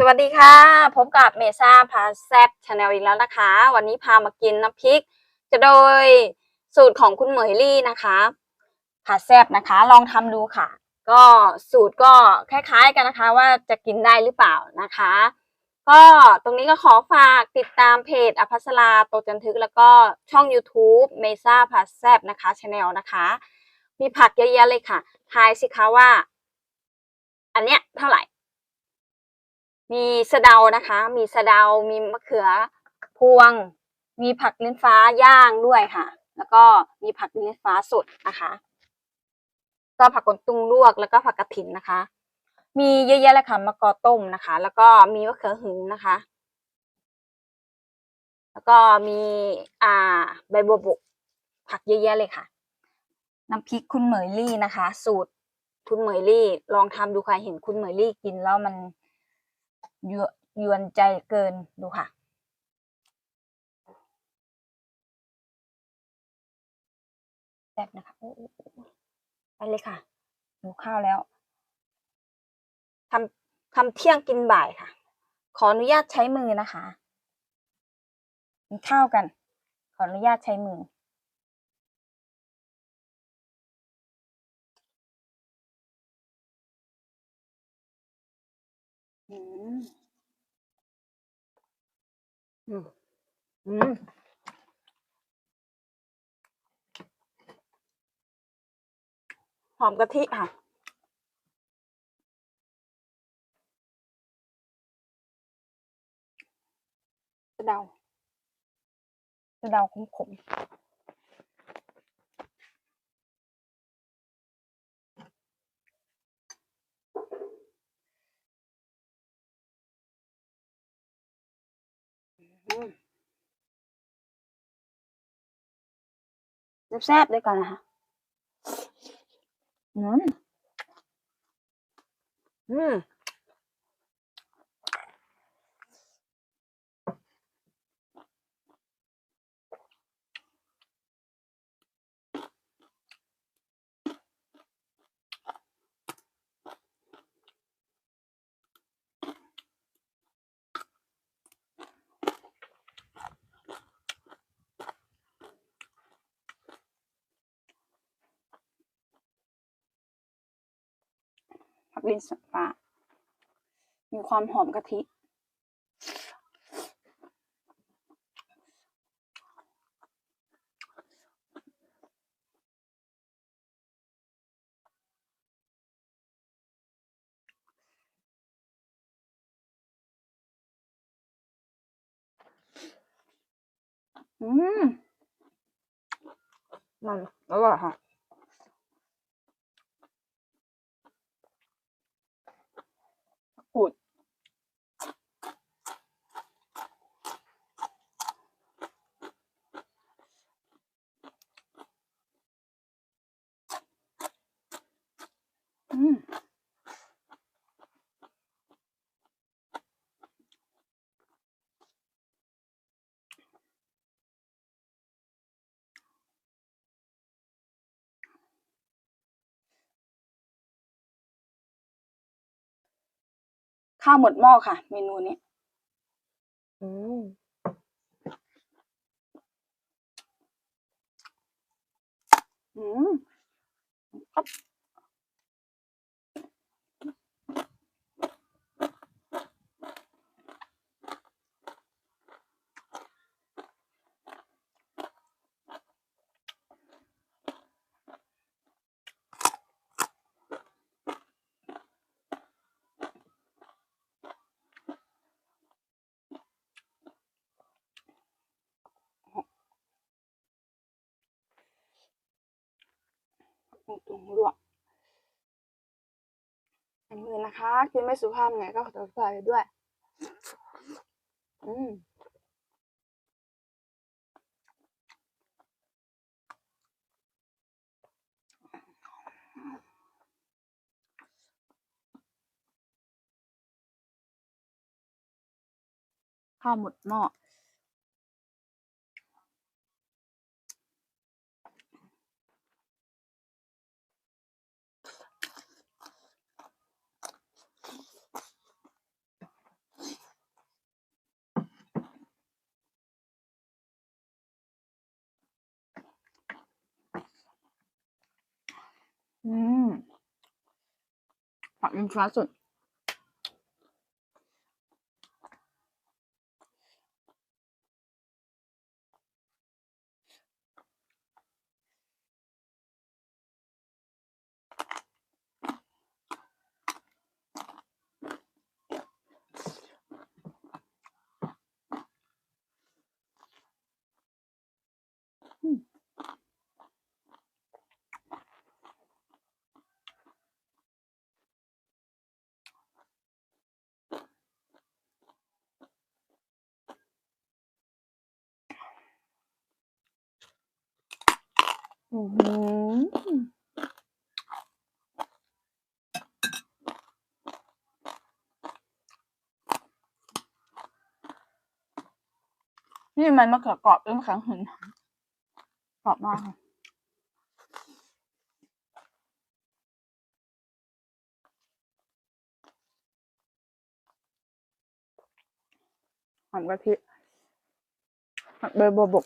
สวัสดีค่ะ พบกับเมซ่าพาแซบชาแนลอีกแล้วนะคะ วันนี้พามากินน้ำพริก จะโดยสูตรของคุณเหมยลี่นะคะผัดแซบนะคะ ลองทำดูค่ะ ก็สูตรก็คล้ายๆกันนะคะ ว่าจะกินได้หรือเปล่านะคะ ก็ตรงนี้ก็ขอฝากติดตามเพจอภัสราโตจันทึก แล้วก็ช่อง YouTube เมซ่าผัดแซบนะคะชาแนลนะคะ มีผักเยอะแยะเลยค่ะ ทายสิคะว่า อันเนี้ยเท่าไหร่ มีสะเดานะคะ มีสะเดา มีมะเขือพวง มีผักลิ้นฟ้าย่างด้วยค่ะ แล้วก็มีผักลิ้นฟ้าสดนะคะ ก็ผักกนตุงลวกแล้วก็ผักกระถินนะคะ มีเยอะแยะเลยค่ะมะกอต้มนะคะ แล้วก็มีมะเขือหึงนะคะ แล้วก็มีอ่าใบบัวบกผักเยอะแยะเลยค่ะ น้ำพริกคุณเหมยลี่นะคะ สูตรคุณเหมยลี่ ลองทำดูค่ะเห็นคุณเหมยลี่กินแล้วมัน ยวนยวนใจเกินดูค่ะแซ่บนะคะไปเลยค่ะหิวข้าวแล้วทำทำเที่ยงกินบ่ายค่ะ ขออนุญาตใช้มือนะคะกินข้าวกัน ขออนุญาตใช้มือ อืมอืมหอมกะทิค่ะสะเดาสะเดาขมขม แซ่บๆด้วยกันนะคะอืมอืม ลิ้นฟ้ามีความหอมกะทิอืมมันอร่อยค่ะ อุด อืม ข้าวหมดหม้อค่ะ เมนูนี้อืมอืม ครับตุงลวกอันมือนะคะกินไม่สุภาพไงก็ขอโทษไปด้วย อืมข้าวหมดหม้ออ อืมผักอินทราสุด อือหือีมันมะเขือกรอบด้วยมะเขือหืนกรอบมากหอมกะทิหอมเบบัวบก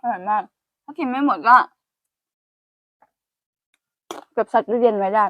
อร่อยมาก ถ้ากินไม่หมดก็ เก็บใส่ตู้เย็นไว้ได้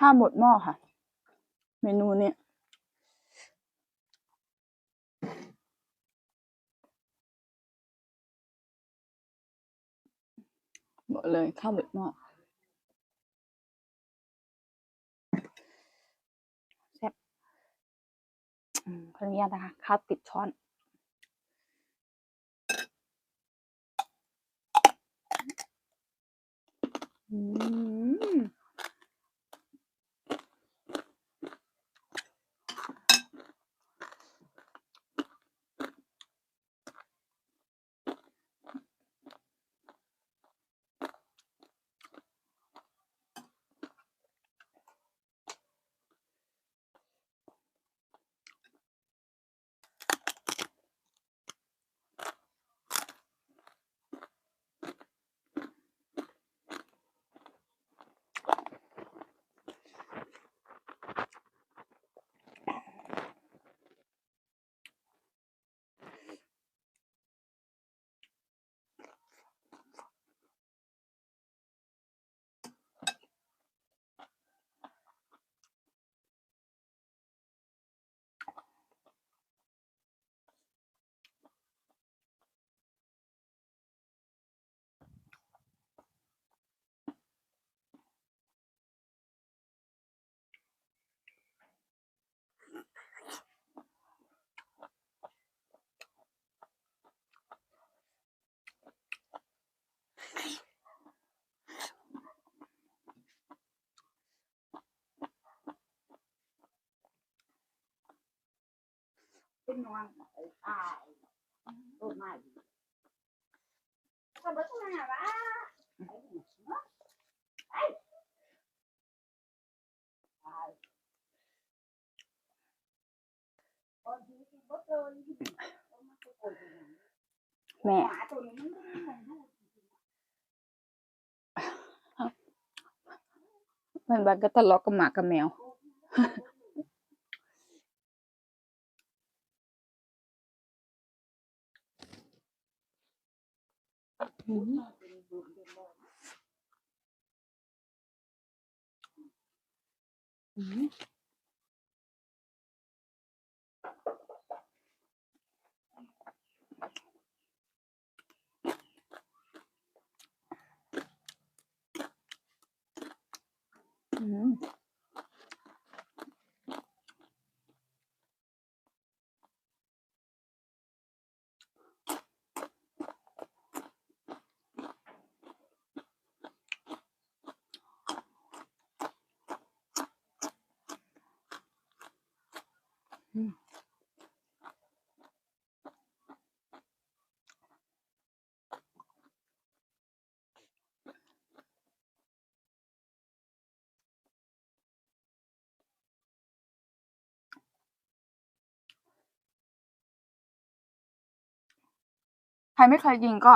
ห้าหมดหม้อค่ะ เมนูเนี้ยหมดเลยข้าวหมดหม้อแซ่บขออนุญาตนะคะข้าวติดช้อนอืม เป็นนอนตายต้นไม้ก็บ่ต้องมาวะตอนที่บ่เจอนี่แม่หมาตัวนี้มันมันดูมันบันก็ทะเลาะกับหมากับแมว อืมอื รไม่เคยกินก็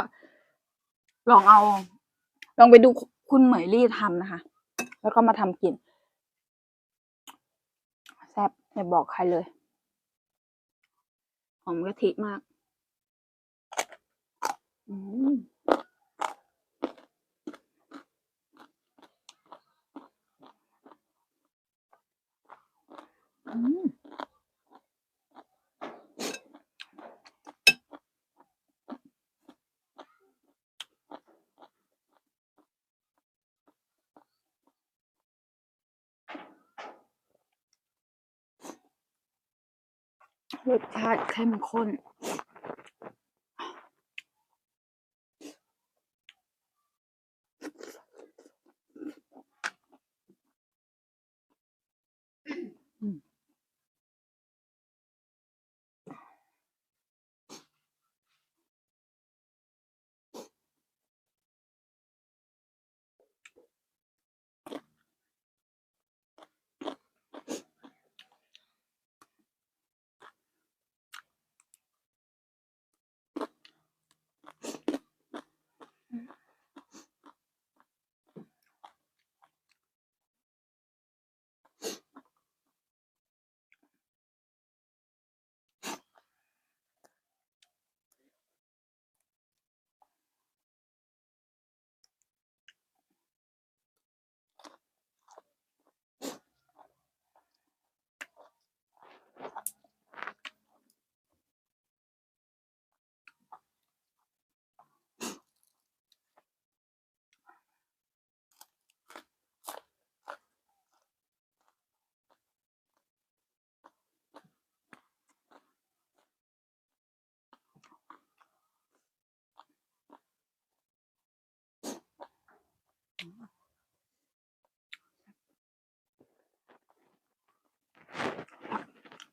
ลองเอา ลองไปดูคุณเหมยลี่ทำนะคะ แล้วก็มาทำกินแซ่บอย่าบอกใครเลยหอมกะทิมากอืมอืม รสชาติเข้มข้น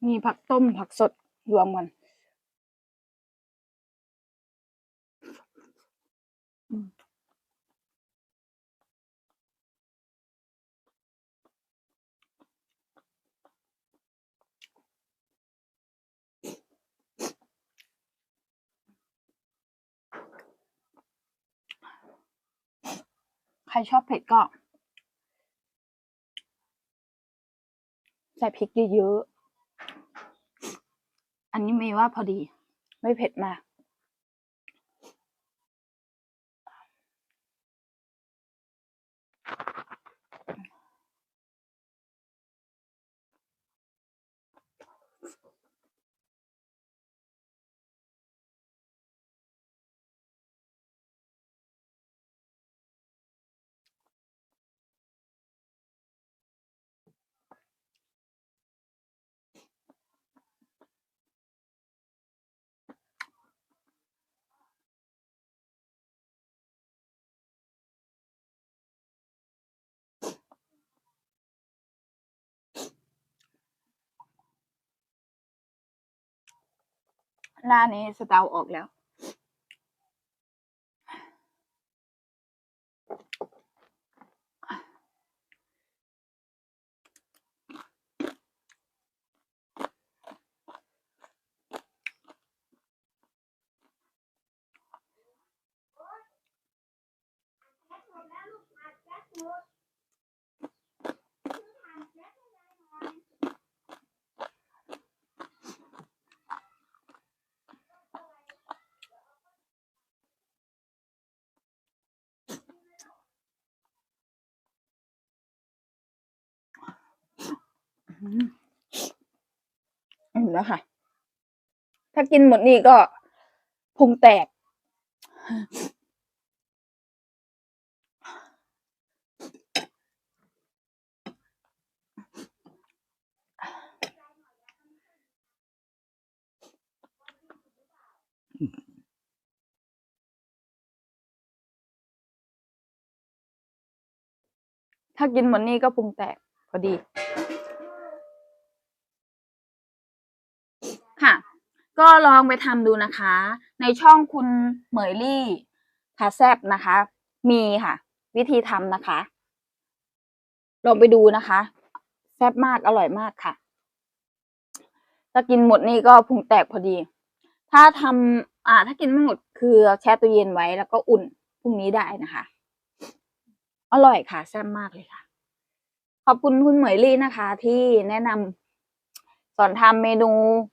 มีผักต้มผักสดรวมกัน ใครชอบเผ็ดก็ ใส่พริกเยอะๆ อันนี้เมย์ว่าพอดี ไม่เผ็ดมาก หน้านี้สตาวออกแล้วอื อิ่มแล้วค่ะ ถ้ากินหมดนี่ก็พุงแตก ถ้ากินหมดนี่ก็พุงแตกพอดี ก็ลองไปทำดูนะคะ ในช่องคุณเหมยลี่พาแซบนะคะ มีค่ะ วิธีทำนะคะ ลองไปดูนะคะ แซ่บมากอร่อยมากค่ะ ถ้ากินหมดนี่ก็พุงแตกพอดี ถ้าทำอ่า ถ้ากินไม่หมดคือแช่ตู้เย็นไว้แล้วก็อุ่นพรุ่งนี้ได้นะคะ อร่อยค่ะแซ่บมากเลยค่ะ ขอบคุณคุณเหมยลี่นะคะ ที่แนะนำ อนทำเมนู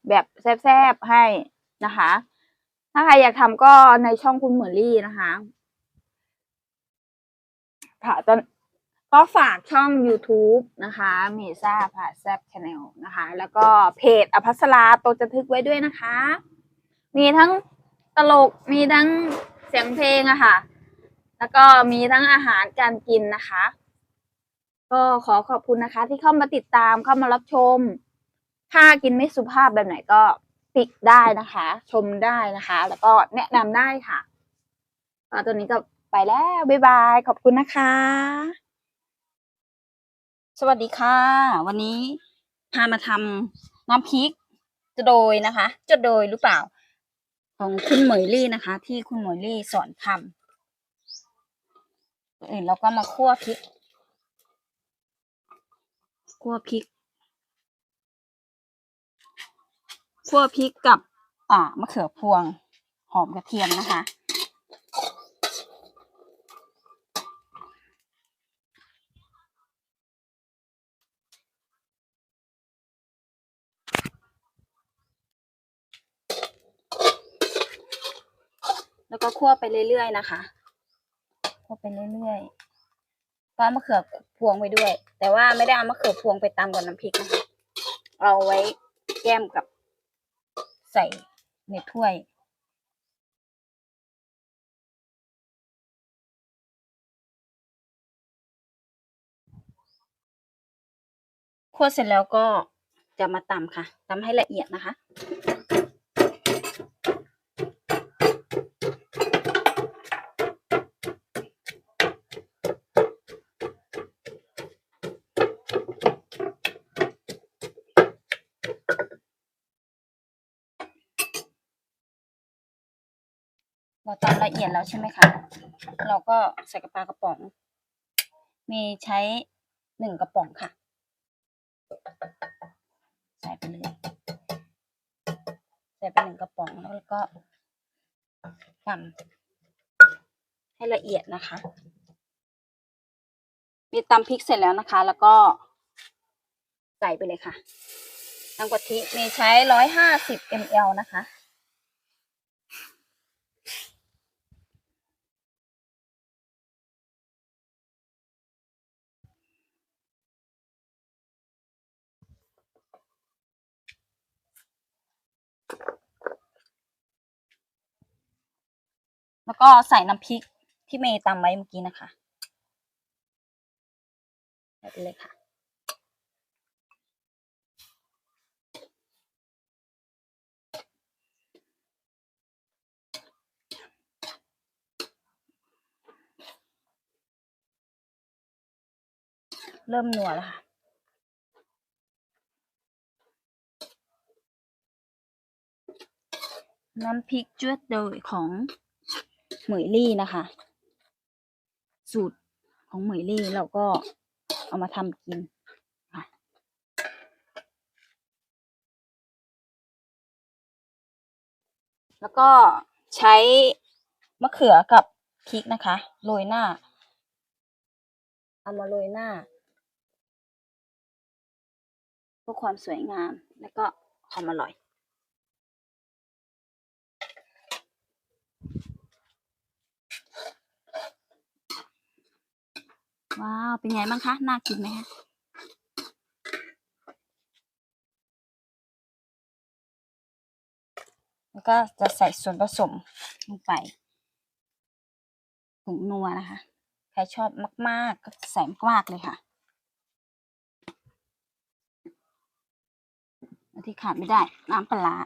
แบบแซ่บๆให้นะคะ ถ้าใครอยากทำก็ในช่องคุณเหมยลี่นะคะค่ะตอนก็ฝากช่อง YouTube นะคะเมซ่าผ่าแซบชาแนลนะคะ แล้วก็เพจอภัสราโตจะทึกไว้ด้วยนะคะ มีทั้งตลกมีทั้งเสียงเพลงอะค่ะ แล้วก็มีทั้งอาหารการกินนะคะ ก็ขอขอบคุณนะคะ ที่เข้ามาติดตามเข้ามารับชม ถ้ากินไม่สุภาพแบบไหนก็ติได้นะคะ ชมได้นะคะ แล้วก็แนะนำได้ค่ะตอนนี้ก็ไปแล้ว บ๊ายบาย ขอบคุณนะคะ สวัสดีค่ะ วันนี้พามาทำน้ำพริกจะโดยนะคะ จะโดยหรือเปล่า ของคุณเหมยลี่นะคะ ที่คุณเหมยลี่สอนทำอื่นเราก็มาคั่วพริก คั่วพริก คั่วพริกกับ อ่ามะเขือพวง หอมกระเทียมนะคะ แล้วก็คั่วไปเรื่อยๆนะคะคั่วไปเรื่อยๆก็มะเขือพวงไปด้วย แต่ว่าไม่ได้เอามะเขือพวงไปตำกับน้ำพริกนะคะ เอาไว้แก้มกับ ใส่ในถ้วยคั่วเสร็จแล้วก็จะมาตำค่ะตำให้ละเอียดนะคะ แล้วใช่ไหมคะ เราก็ใส่กระปากระป๋อง มีใช้หนึ่งกระป๋องค่ะ ใส่ไปเลย ใส่ไปหนึ่งกระป๋องแล้วก็ตำให้ละเอียดนะคะ มีตำพริกเสร็จแล้วนะคะ แล้วก็ใส่ไปเลยค่ะน้ำกะทิมีใช้ร้อยห้าสิบมลนะคะ แล้วก็ใส่น้ำพริกที่เมย์ตำไว้เมื่อกี้นะคะใส่ไปเลยค่ะ เริ่มนัวแล้วค่ะ น้ำพริกจวดโดยของเหมยลี่นะคะ สูตรของเหมยลี่เราก็เอามาทำกินแล้วก็ใช้มะเขือกับพริกนะคะ โรยหน้า เอามาโรยหน้าเพื่อความสวยงาม แล้วก็ความอร่อย ว้าว เป็นไงบ้างคะ น่ากินไหมคะแล้วก็จะใส่ส่วนผสมลงไปผงนัวนะคะ ใครชอบมาก ๆ ก็ใส่มากๆเลยค่ะและที่ขาดไม่ได้ น้ำปลา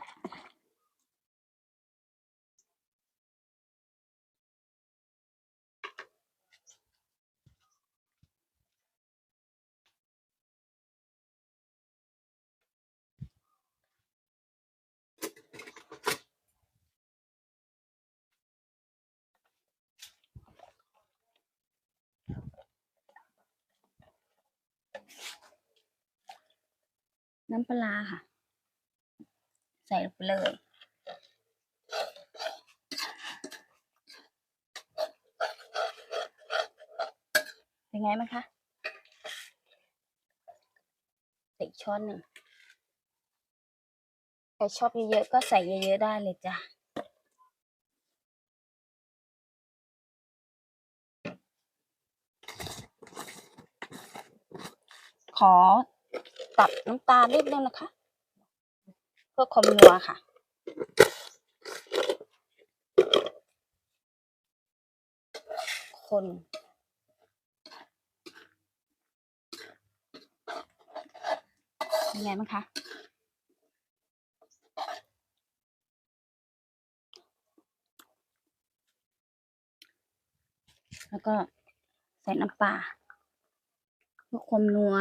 น้ำปลาค่ะ ใส่ลงไปเลย เป็นไงบ้างคะใส่ช้อนหนึ่งใครชอบเยอะๆก็ใส่เยอะๆได้เลยจ้ะขอ ตัดน้ำตาลนิดนึงนะคะ เพื่อความนัวค่ะ คนเป็นไงบ้างคะแล้วก็ใส่น้ำปลาเพื่อความนัว